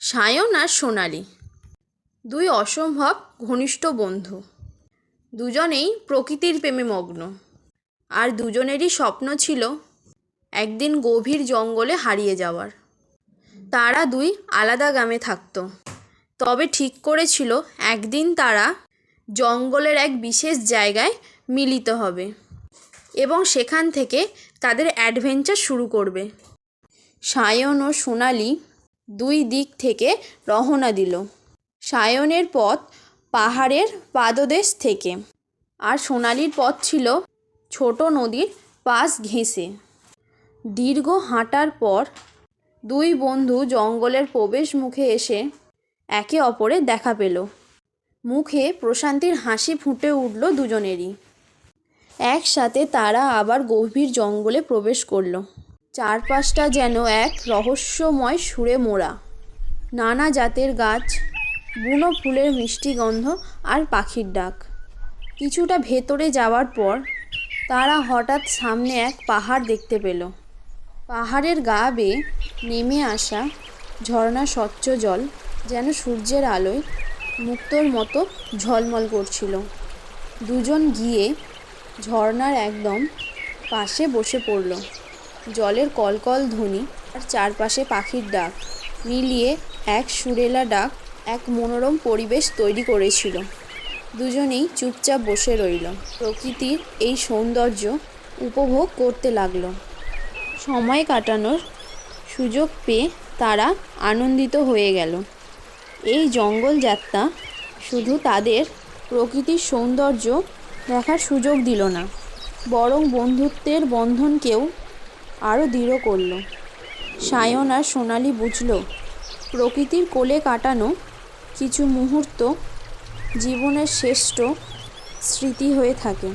সায়ন আর সোনালি। দুই অসম্ভব ঘনিষ্ঠ বন্ধু। দুজনেই প্রকৃতির প্রেমে মগ্ন। আর দুজনেরই স্বপ্ন ছিল একদিন গভীর জঙ্গলে হারিয়ে যাওয়ার। তারা দুই আলাদা গ্রামে থাকত। তবে ঠিক করেছিল একদিন তারা জঙ্গলের এক বিশেষ জায়গায় মিলিত হবে এবং সেখান থেকে তাদের অ্যাডভেঞ্চার শুরু করবে। সায়ন ও সোনালি দুই দিক থেকে রওনা দিল। সায়নের পথ পাহাড়ের পাদদেশ থেকে। আর সোনালির পথ ছিল ছোট নদীর পাশ ঘেঁষে। দীর্ঘ হাঁটার পর দুই বন্ধু জঙ্গলের প্রবেশ মুখে এসে একে অপরের দেখা পেল। মুখে প্রশান্তির হাসি ফুটে উঠল দুজনেরই। একসাথে তারা আবার গভীর জঙ্গলে প্রবেশ করল। চারপাশটা যেন এক রহস্যময় সুরে মোড়া। নানা জাতের গাছ, বুনো ফুলের মিষ্টি গন্ধ আর পাখির ডাক। কিছুটা ভেতরে যাওয়ার পর তারা হঠাৎ সামনে এক পাহাড় দেখতে পেল। পাহাড়ের গা বেয়ে নেমে আসা ঝর্ণা স্বচ্ছ জল যেন সূর্যের আলোয় মুক্তোর মতো ঝলমল করছিল। দুজন গিয়ে ঝর্ণার একদম পাশে বসে পড়ল। জলের কলকল ধ্বনি আর চারপাশে পাখির ডাক। মিলিয়ে এক সুরেলা ডাক এক মনোরম পরিবেশ তৈরি করেছিল। দুজনেই চুপচাপ বসে রইল। প্রকৃতির এই সৌন্দর্য উপভোগ করতে লাগল। সময় কাটানোর সুযোগ পেয়ে তারা আনন্দিত হয়ে গেল। এই জঙ্গল যাত্রা শুধু তাদের প্রকৃতির সৌন্দর্য দেখার সুযোগ দিল না, বরং বন্ধুত্বের বন্ধনকেও আরও দৃঢ় করল। সায়ন আর সোনালি বুঝল, প্রকৃতির কোলে কাটানো কিছু মুহূর্ত জীবনের শ্রেষ্ঠ স্মৃতি হয়ে থাকে।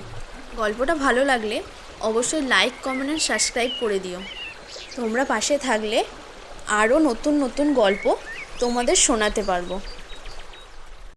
গল্পটা ভালো লাগলে অবশ্যই লাইক, কমেন্ট আর সাবস্ক্রাইব করে দিও। তোমরা পাশে থাকলে আরও নতুন নতুন গল্প তোমাদের শোনাতে পারব।